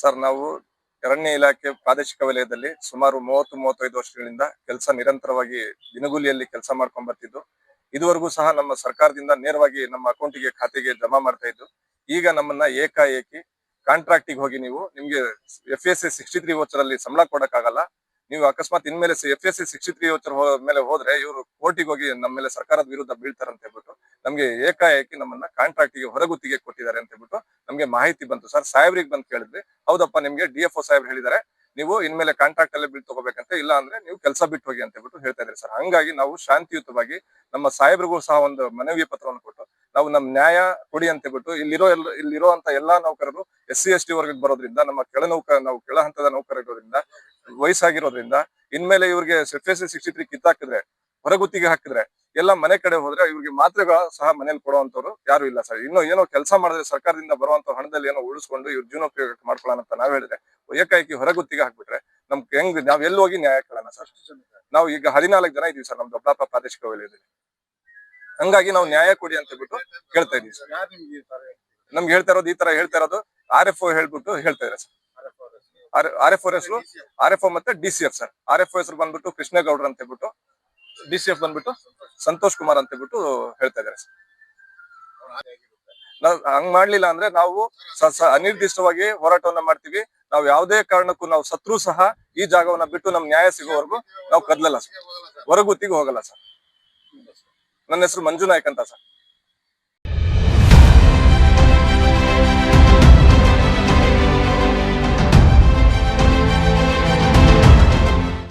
Sir, ನಾವು ಅರಣ್ಯ ಇಲಾಖೆ ಪ್ರಾದೇಶಿಕ ವಲಯದಲ್ಲಿ ಸುಮಾರು ಮೂವತ್ತು, ಮೂವತ್ತೈದು ವರ್ಷಗಳಿಂದ ಕೆಲಸ ನಿರಂತರವಾಗಿ ದಿನಗೂಲಿಯಲ್ಲಿ ಕೆಲಸ ಮಾಡ್ಕೊಂಡ್ ಬರ್ತಿದ್ದು. ಇದುವರೆಗೂ ಸಹ ನಮ್ಮ ಸರ್ಕಾರದಿಂದ ನೇರವಾಗಿ ನಮ್ಮ ಅಕೌಂಟಿಗೆ ಖಾತೆಗೆ ಜಮಾ ಮಾಡ್ತಾ ಇದ್ದು, ಈಗ ನಮ್ಮನ್ನ ಏಕಾಏಕಿ ಕಾಂಟ್ರಾಕ್ಟಿಗೆ ಹೋಗಿ ನೀವು ನಿಮ್ಗೆ F S C sixty three ಅಲ್ಲಿ ಸಂಬಳ ಕೊಡಕ್ಕಾಗಲ್ಲ. ನೀವು ಅಕಸ್ಮಾತ್ ಇನ್ಮೇಲೆ F S C sixty three voucher ಮೇಲೆ ಹೋದ್ರೆ ಇವರು ಕೋರ್ಟಿಗೆ ಹೋಗಿ ನಮ್ಮ ಮೇಲೆ ಸರ್ಕಾರದ ವಿರುದ್ಧ ಬೀಳ್ತಾರಂತ ಹೇಳ್ಬಿಟ್ಟು ನಮ್ಗೆ ಏಕಾಏಕಿ ನಮ್ಮನ್ನ ಕಾಂಟ್ರಾಕ್ಟಿಗೆ ಹೊರಗುತ್ತಿಗೆ ಕೊಟ್ಟಿದ್ದಾರೆ ಅಂತ ಹೇಳ್ಬಿಟ್ಟು ನಮ್ಗೆ ಮಾಹಿತಿ ಬಂತು. ಸರ್ ಸಾಹೇಬ್ರಿಗೆ ಬಂದು ಕೇಳಿದ್ವಿ. ಹೌದಪ್ಪ, ನಿಮ್ಗೆ ಡಿ ಎಫ್ ಒ ಸಾಹೇಬ್ರು ಹೇಳಿದ್ದಾರೆ. ನೀವು ಇನ್ಮೇಲೆ ಕಾಂಟ್ರಾಕ್ಟ್ ಅಲ್ಲೇ ಬಿಲ್ ತಗೋಬೇಕಂತ ಇಲ್ಲ ಅಂದ್ರೆ ನೀವು ಕೆಲಸ ಬಿಟ್ಟು ಹೋಗಿ ಅಂತ ಹೇಳ್ಬಿಟ್ಟು ಹೇಳ್ತಾ ಇದ್ದಾರೆ ಸರ್ ಹಂಗಾಗಿ ನಾವು ಶಾಂತಿಯುತವಾಗಿ ನಮ್ಮ ಸಾಹೇಬ್ರಿಗೂ ಸಹ ಒಂದು ಮನವಿ ಪತ್ರವನ್ನು ಕೊಟ್ಟು ನಾವು ನಮ್ಮ ನ್ಯಾಯ ಕೊಡಿ ಅಂತ ಹೇಳ್ಬಿಟ್ಟು ಇಲ್ಲಿರೋ ಎಲ್ಲ ಇಲ್ಲಿರೋ ಅಂತ ಎಲ್ಲಾ ನೌಕರರು ಎಸ್ ಸಿ ಎಸ್ ಟಿ ವರ್ಗಕ್ಕೆ ಬರೋದ್ರಿಂದ, ನಮ್ಮ ಕೆಳ ನೌಕರ ನಾವು ಕೆಳ ಹಂತದ ನೌಕರರಿರೋದ್ರಿಂದ, ವಯಸ್ಸಾಗಿರೋದ್ರಿಂದ, ಇನ್ಮೇಲೆ ಇವ್ರಿಗೆ ಸಿಕ್ಸ್ಟಿ ತ್ರೀ ಕಿತ್ತಾಕಿದ್ರೆ, ಹೊರಗುತ್ತಿಗೆ ಹಾಕಿದ್ರೆ ಎಲ್ಲ ಮನೆ ಕಡೆ ಹೋದ್ರೆ ಇವ್ರಿಗೆ ಮಾತ್ರೆಗಳ ಸಹ ಮನೇಲಿ ಕೊಡುವಂತವ್ರು ಯಾರು ಇಲ್ಲ ಸರ್. ಇನ್ನು ಏನೋ ಕೆಲಸ ಮಾಡಿದ್ರೆ ಸರ್ಕಾರದಿಂದ ಬರುವಂತ ಹಣದಲ್ಲಿ ಏನೋ ಉಳಿಸ್ಕೊಂಡು ಇವ್ರ ಜೀವನೋಪಯೋಗ ಮಾಡ್ಕೊಳ್ಳೋಣ ಅಂತ ನಾವ್ ಹೇಳಿದ್ರೆ ಏಕಾಏಕಿ ಹೊರಗುತ್ತಿಗೆ ಹಾಕ್ಬಿಟ್ರೆ ನಮ್ಗೆ ಹೆಂಗ್ ನಾವ್ ಎಲ್ಲಿ ಹೋಗಿ ನ್ಯಾಯ ಕೇಳೋಣ ಸರ್? ನಾವು ಈಗ ಹದಿನಾಲ್ಕು ಜನ ಇದೀವಿ ಸರ್ ನಮ್ ದೊಡ್ಡಪ್ಪ ಪ್ರಾದೇಶಿಕ ವಲಯದಲ್ಲಿ. ಹಂಗಾಗಿ ನಾವು ನ್ಯಾಯ ಕೊಡಿ ಅಂತ ಹೇಳ್ಬಿಟ್ಟು ಕೇಳ್ತಾ ಇದೀವಿ ಸರ್. ನಿಮ್ಗೆ ಹೇಳ್ತಾ ಇರೋದು ಈ ತರ ಹೇಳ್ತಾ ಇರೋದು ಆರ್ ಎಫ್ ಒ ಹೇಳ್ಬಿಟ್ಟು ಹೇಳ್ತಾ ಇದ್ದಾರೆ ಸರ್. ಆರ್ ಎಫ್ ಓ ಹೆಸರು ಆರ್ ಎಫ್ ಒ ಮತ್ತೆ D C F sir. R F ಒ ಹೆಸರು ಬಂದ್ಬಿಟ್ಟು ಕೃಷ್ಣೇಗೌಡ್ರು ಅಂತ ಹೇಳ್ಬಿಟ್ಟು ಡಿ ಸಿ ಎಫ್ ಬಂದ್ಬಿಟ್ಟು ಸಂತೋಷ್ ಕುಮಾರ್ ಅಂತ ಬಿಟ್ಟು ಹೇಳ್ತಾ ಇದ್ದಾರೆ. ಸರ್ ನಾವ್ ಹಂಗ್ ಮಾಡ್ಲಿಲ್ಲ ಅಂದ್ರೆ ನಾವು ಅನಿರ್ದಿಷ್ಟವಾಗಿ ಹೋರಾಟವನ್ನ ಮಾಡ್ತೀವಿ. ನಾವು ಯಾವುದೇ ಕಾರಣಕ್ಕೂ ನಾವು ಸತ್ರು ಸಹ ಈ ಜಾಗವನ್ನ ಬಿಟ್ಟು ನಮ್ ನ್ಯಾಯ ಸಿಗೋವರೆಗೂ ನಾವು ಕದ್ಲಲ್ಲ ಸರ್. ಹೊರಗುತ್ತಿಗೆ ಹೋಗಲ್ಲ ಸರ್. ನನ್ನ ಹೆಸರು ಮಂಜು ನಾಯ್ಕ್ ಅಂತ ಸರ್.